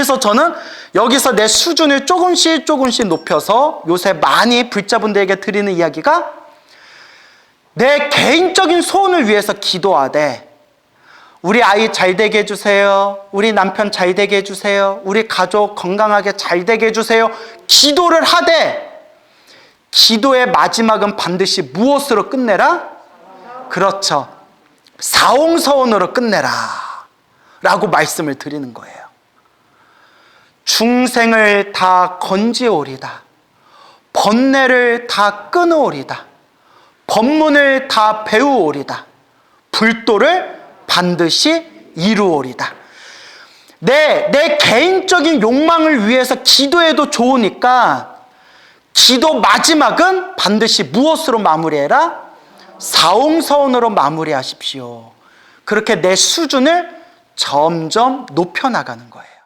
그래서 저는 여기서 내 수준을 조금씩 조금씩 높여서 요새 많이 불자분들에게 드리는 이야기가 내 개인적인 소원을 위해서 기도하되 우리 아이 잘 되게 해주세요. 우리 남편 잘 되게 해주세요. 우리 가족 건강하게 잘 되게 해주세요. 기도를 하되 기도의 마지막은 반드시 무엇으로 끝내라? 그렇죠. 사홍서원으로 끝내라. 라고 말씀을 드리는 거예요. 중생을 다 건지오리다. 번뇌를 다 끊어오리다. 법문을 다 배우오리다. 불도를 반드시 이루오리다. 내, 내 개인적인 욕망을 위해서 기도해도 좋으니까 기도 마지막은 반드시 무엇으로 마무리해라? 사홍서원으로 마무리하십시오. 그렇게 내 수준을 점점 높여나가는 거예요.